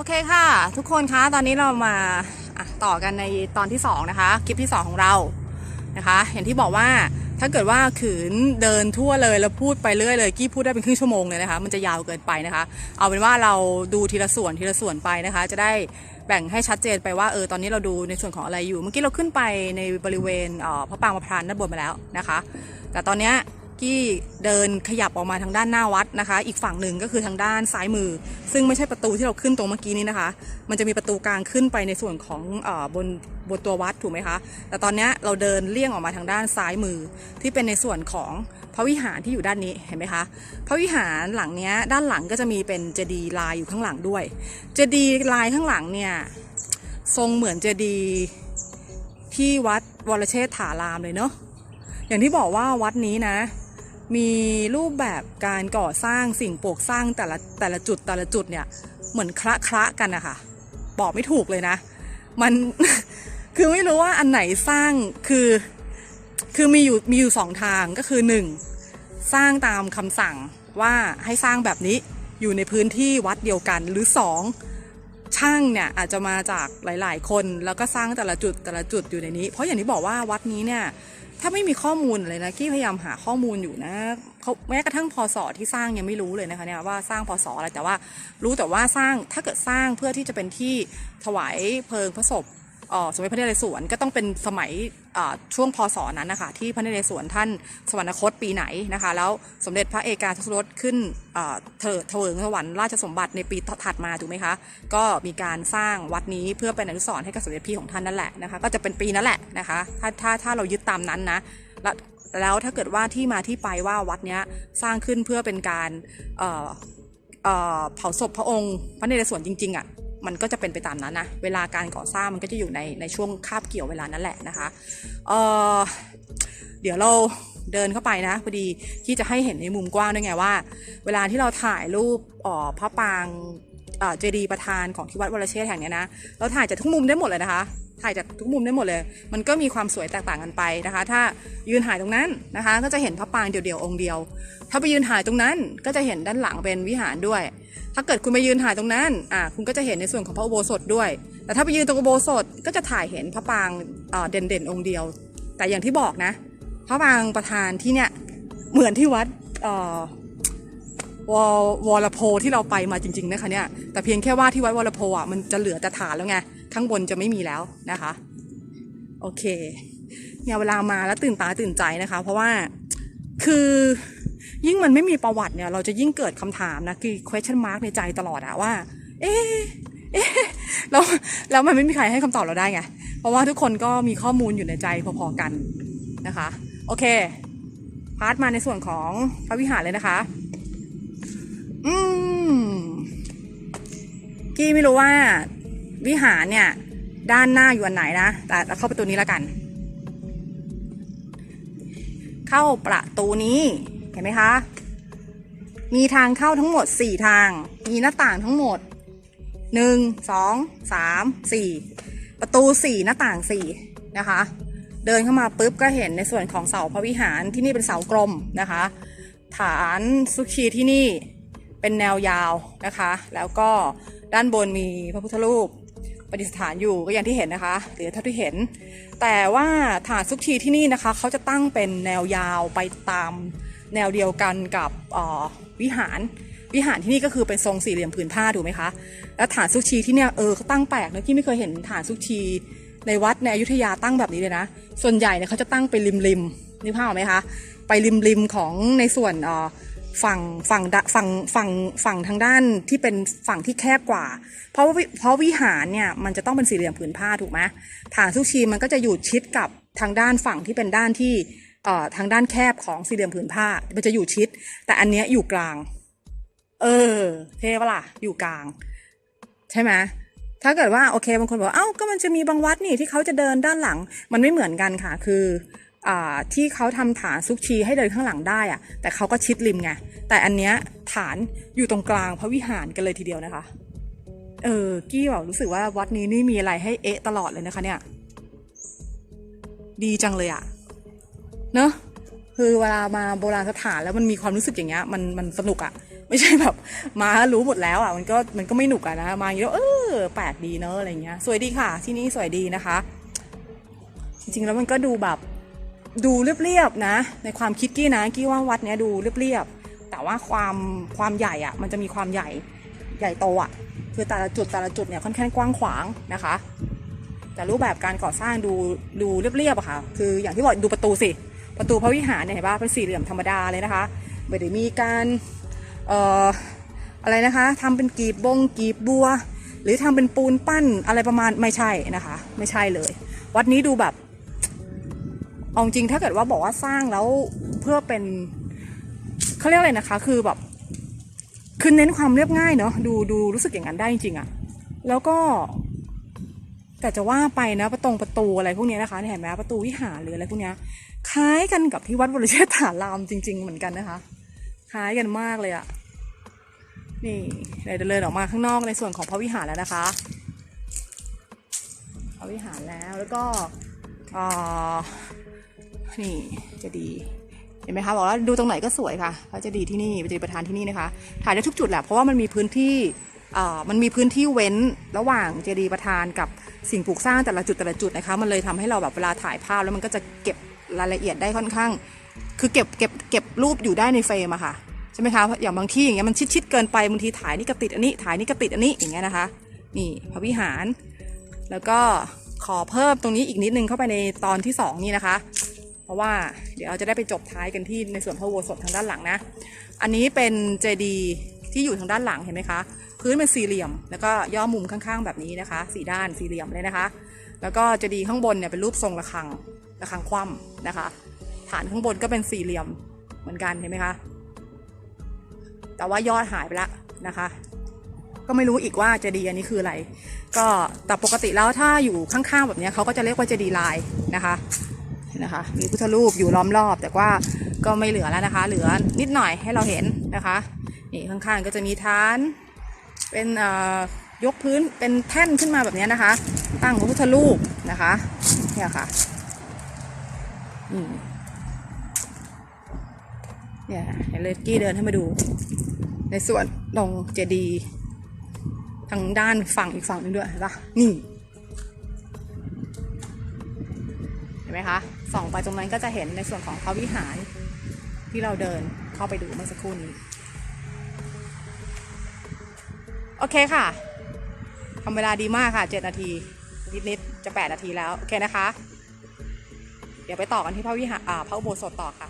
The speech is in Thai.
โอเคค่ะ ทุกคนคะตอนนี้เรามาต่อกันในตอนที่ 2 นะคะ คลิปที่ 2 ของเรานะคะ อย่างที่บอกว่าถ้าเกิดว่าขืนเดินทั่วเลยแล้วพูดไปเรื่อยเลยกี้พูดได้เป็นครึ่งชั่วโมงเลยนะคะ มันจะยาวเกินไปนะคะ เอาเป็นว่าเราดูทีละส่วนทีละส่วนไปนะคะ จะได้แบ่งให้ชัดเจนไปว่าเออตอนนี้เราดูในส่วนของอะไรอยู่ เมื่อกี้เราขึ้นไปในบริเวณเออพระปางประพรานด้านบนมาแล้วนะคะ แต่ตอนเนี้ย กี้เดินขยับออกมาทางด้านหน้าวัดนะคะ อีกฝั่งหนึ่งก็คือทางด้านซ้ายมือ ซึ่งไม่ใช่ประตูที่เราขึ้นตรงเมื่อกี้นี้นะคะ มันจะมีประตูกลางขึ้นไปในส่วนของอบนบนตัววัดถูกไหมคะ แต่ตอนนี้เราเดินเลี่ยงออกมาทางด้านซ้ายมือ ที่เป็นในส่วนของพระวิหารที่อยู่ด้านนี้เห็นไหมคะพระวิหารหลังนี้ด้านหลังก็จะมีเป็นเจดีย์ลายอยู่ข้างหลังด้วย เจดีย์ลายข้างหลังเนี่ยทรงเหมือนเจดีย์ที่วัดวรเชษฐารามเลยเนาะอย่างที่บอกว่าวัดนี้นะ มีรูปแบบการก่อสร้างสิ่งปลูกสร้างแต่ละแต่ละจุดแต่ละจุดเนี่ยเหมือนคละคละกันนะคะบอกไม่ถูกเลยนะ มันคือไม่รู้ว่าอันไหนสร้างคือคือมีอยู่มีอยู่สองทางก็คือหนึ่งสร้างตามคำสั่งว่าให้สร้างแบบนี้อยู่ในพื้นที่วัดเดียวกันหรือสองช่างเนี่ยอาจจะมาจากหลาย ๆ คนแล้วก็สร้างแต่ละจุดแต่ละจุดอยู่ในนี้ เพราะอย่างที่บอกว่าวัดนี้เนี่ย ถ้าไม่มีข้อมูลเลยนะกี้พยายามหาข้อมูลอยู่นะเขาแม้กระทั่งพศที่สร้างยังไม่รู้เลยนะคะเนี่ยว่าสร้างพศอะไรแต่ว่ารู้แต่ว่าสร้างถ้าเกิดสร้างเพื่อที่จะเป็นที่ถวายเพลิงพระศพ สมเด็จพระนเรศวรก็ต้องเป็นสมัยช่วงพศนั้นนะคะที่พระนเรศวรท่านสวรรคตปีไหนนะคะ แล้วสมเด็จพระเอกาทศรสขึ้นเอ่อเถิดเถวิงสวรรค์ราชสมบัติในปีถัดมาถูกไหมคะ ก็มีการสร้างวัดนี้เพื่อเป็นอนุสรณ์ให้กับสมเด็จพี่ของท่านนั่นแหละนะคะ ก็จะเป็นปีนั้นแหละนะคะ ถ้าถ้าถ้าเรายึดตามนั้นนะแล้วแล้วถ้าเกิดว่าที่มาที่ไปว่าวัดเนี้ยสร้างขึ้นเพื่อเป็นการเอ่อเอ่อเผาศพพระองค์พระนเรศวรจริงๆอะ่ะ มันก็จะเป็นไปตามนั้นนะ เวลาการก่อสร้างมันก็จะอยู่ในในช่วงคาบเกี่ยวเวลานั้นแหละนะคะเออเดี๋ยวเราเดินเข้าไปนะพอดีที่จะให้เห็นในมุมกว้างด้วยไงว่า เวลาที่เราถ่ายรูปอ่อพระปางเจดีย์ประธานของที่วัดวรเชษแห่งนี้นะ เราถ่ายจากทุกมุมได้หมดเลยนะคะ ถ่ายจากทุกมุมได้หมดเลย มันก็มีความสวยแตกต่างกันไปนะคะ ถ้ายืนถ่ายตรงนั้นนะคะ ก็จะเห็นพระปางเดี่ยวๆองค์เดียว ถ้าไปยืนถ่ายตรงนั้นก็จะเห็นด้านหลังเป็นวิหารด้วย ถ้าเกิดคุณไปยืนถ่ายตรงนั้นอ่าคุณก็จะเห็นในส่วนของพระอุโบสถด้วย แต่ถ้าไปยืนตรงอุโบสถก็จะถ่ายเห็นพระปางเด่นๆองค์เดียว แต่อย่างที่บอกนะ พระปางประธานที่เนี่ยเหมือนที่วัดเอ่อวอวอลโพที่เราไปมาจริงๆนะคะเนี่ยแต่เพียงแค่ว่าที่วัดวอลโพอะมันจะเหลือแต่ฐานแล้วไง ข้างบนจะไม่มีแล้วนะคะ โอเคเนี่ยเวลามาแล้วตื่นตาตื่นใจนะคะ เพราะว่าคือยิ่งมันไม่มีประวัติเนี่ย เราจะยิ่งเกิดคำถามนะคือ question mark ในใจตลอดอะว่า เอ๊เอ๊แล้วแล้วมันไม่มีใครให้คำตอบเราได้ไง เพราะว่าทุกคนก็มีข้อมูลอยู่ในใจพอๆกันนะคะ โอเค พาร์ทมาในส่วนของพระวิหารเลยนะคะ อืมกี้ไม่รู้ว่า วิหารเนี่ย ด้านหน้าอยู่อันไหนนะ แต่เราเข้าประตูนี้แล้วกัน เข้าประตูนี้ เห็นไหมคะ มีทางเข้าทั้งหมด 4 ทาง มีหน้าต่างทั้งหมด 1 2 3 4 ประตู 4 หน้าต่าง 4 นะคะ เดินเข้ามาปุ๊บก็เห็นในส่วนของเสาพระวิหารที่นี่เป็นเสากลมนะคะ ฐานสุขีที่นี่เป็นแนวยาวนะคะ แล้วก็ด้านบนมีพระพุทธรูป ประดิษฐานอยู่ก็อย่างที่เห็นนะคะ หรือเท่าที่เห็น แต่ว่าฐานสุขีที่นี่นะคะเขาจะตั้งเป็นแนวยาวไปตามแนวเดียวกันกับวิหาร วิหารที่นี่ก็คือเป็นทรงสี่เหลี่ยมผืนผ้าถูกไหมคะ แล้วฐานสุชีที่เนี่ยเออเขาตั้งแปลกนะที่ไม่เคยเห็นฐานสุชีในวัดในอยุธยาตั้งแบบนี้เลยนะ ส่วนใหญ่เนี่ยเขาจะตั้งไปริมริมนึกภาพออกไหมคะ ไปริมริมของในส่วนอ่อ ฝั่งฝั่งดะฝั่งฝั่งฝั่งทางด้านที่เป็นฝั่งที่แคบกว่า เพราะว่าวิเพราะวิหารเนี่ยมันจะต้องเป็นสี่เหลี่ยมผืนผ้าถูกไหมฐานสุชีมันก็จะอยู่ชิดกับทางด้านฝั่งที่เป็นด้านที่เอ่อทางด้านแคบของสี่เหลี่ยมผืนผ้า มันจะอยู่ชิด แต่อันเนี้ยอยู่กลาง เออ เท่ปะล่ะอยู่กลาง ใช่ไหมถ้าเกิดว่าโอเคบางคนบอกว่าเอ้าก็มันจะมีบางวัดนี่ที่เขาจะเดินด้านหลัง มันไม่เหมือนกันค่ะ คือ ที่เขาทำฐานซุกชีให้เดินข้างหลังได้อะแต่เขาก็ชิดริมไง แต่อันเนี้ยฐานอยู่ตรงกลางพระวิหารกันเลยทีเดียวนะคะ เออ กี้บอกรู้สึกว่าวัดนี้นี่มีอะไรให้เอ๊ะตลอดเลยนะคะเนี่ย ดีจังเลยอะเนอะคือเวลามาโบราณสถานแล้วมันมีความรู้สึกอย่างเงี้ยมันมันสนุกอะไม่ใช่แบบ มารู้หมดแล้วอะมันก็มันก็ไม่หนุกอะนะมาอย่างเงี้ยเอออแปลกดีเนอะอะไรเงี้ยสวยดีค่ะ ที่นี่สวยดีนะคะ จริงๆแล้วมันก็ดูแบบ ดูเรียบๆนะ ในความคิดกี้นะกี้ว่าวัดเนี้ยดูเรียบๆแต่ว่าความความใหญ่อะมันจะมีความใหญ่ใหญ่โตอะคือแต่ละจุดแต่ละจุดเนี่ยค่อนข้างกว้างขวางนะคะแต่รูปแบบการก่อสร้างดูดูเรียบๆอะค่ะ คืออย่างที่บอกดูประตูสิ ประตูพระวิหารเนี่ยเห็นป่ะเป็นสี่เหลี่ยมธรรมดาเลยนะคะไม่ได้มีการเอ่ออะไรนะคะทำเป็นกีบบงกีบบัว หรือทำเป็นปูนปั้นอะไรประมาณไม่ใช่นะคะ ไม่ใช่เลย วัดนี้ดูแบบ เอาจริงถ้าเกิดว่าบอกว่าสร้างแล้วเพื่อเป็นเขาเรียกอะไรนะคะ คือแบบคือเน้นความเรียบง่ายเนาะดูดูรู้สึกอย่างนั้นได้จริงๆอะแล้วก็ แต่จะว่าไปนะประตงประตูอะไรพวกนี้นะคะเห็นไหมประตูวิหารหรืออะไรพวกนี้คล้ายกันกับที่วัดวรเชษฐารามจริง ๆ เหมือนกันนะคะ คล้ายกันมากเลยอะนี่เราจะเดินออกมาข้างนอกในส่วนของพระวิหารแล้วนะคะพระวิหารแล้วแล้วก็อ่า นี่เจะดีย์เห็นไหมคะบอกว่าดูตรงไหนก็สวยค่ะพระเจดีย์ที่นี่พระเจดีย์ประธานที่นี่นะคะ ถ่ายได้ทุกจุดแหละเพราะว่ามันมีพื้นที่มันมีพื้นที่เว้นระหว่างเจดีย์ประธานกับสิ่งปลูกสร้างแต่ละจุดแต่ละจุดนะคะ มันเลยทำให้เราแบบเวลาถ่ายภาพแล้วมันก็จะเก็บรายละเอียดได้ค่อนข้าง คือเก็บเก็บเก็บรูปอยู่ได้ในเฟรมอะค่ะใช่ไหมคะอย่างบางที่อย่างเงี้ยมันชิดๆเกินไปบางทีถ่ายนี่ก็ติดอันนี้ถ่ายนี่ก็ติดอันนี้อย่างเงี้ยนะคะนี่พระวิหาร แล้วก็ขอเพิ่มตรงนี้อีกนิดนึงเข้าไปในตอนที่สองนี่นะคะ ราะว่าเดี๋ยวเราจะได้ไปจบท้ายกันที่ในส่วนพระโบสถทางด้านหลังนะ อันนี้เป็นเจดีย์ที่อยู่ทางด้านหลังเห็นไหมคะ พื้นเป็นสี่เหลี่ยม แล้วก็ย่อมุมข้างๆแบบนี้นะคะ สี่ด้านสี่เหลี่ยมเลยนะคะ แล้วก็เจดีย์ข้างบนเนี่ยเป็นรูปทรงระฆังระฆังคว่ำนะคะ ฐานข้างบนก็เป็นสี่เหลี่ยมเหมือนกันเห็นไหมคะ แต่ว่ายอดหายไปแล้วนะคะก็ไม่รู้อีกว่าเจดีย์อันนี้คืออะไร ก็แต่ปกติแล้วถ้าอยู่ข้างๆแบบนี้เขาก็จะเรียกว่าเจดีย์ลายนะคะ นะคะ มีพุทธรูปอยู่ล้อมรอบ แต่ว่าก็ไม่เหลือแล้วนะคะ เหลือนิดหน่อยให้เราเห็นนะคะนี่ข้างๆก็จะมีฐาน เป็นยกพื้นเป็นแท่นขึ้นมาแบบนี้นะคะ ตั้งพระพุทธรูปนะคะเนี่ยค่ะนี่เนี่ยเห็นเลยกี้เดินให้มาดู ในส่วนตรงเจดีย์ทางด้านฝั่งอีกฝั่งหนึงด้วยเห็นปะนี่ เห็นไหมคะ ส่องไปตรงนั้นก็จะเห็นในส่วนของพระวิหารที่เราเดินเข้าไปดูเมื่อสักครู่นี้ โอเคค่ะทำเวลาดีมากค่ะ 7 นาที นิดๆจะ 8 นาทีแล้ว โอเคนะคะ เดี๋ยวไปต่อกันที่พระวิหารอ่าพระอุโบสถต่อค่ะ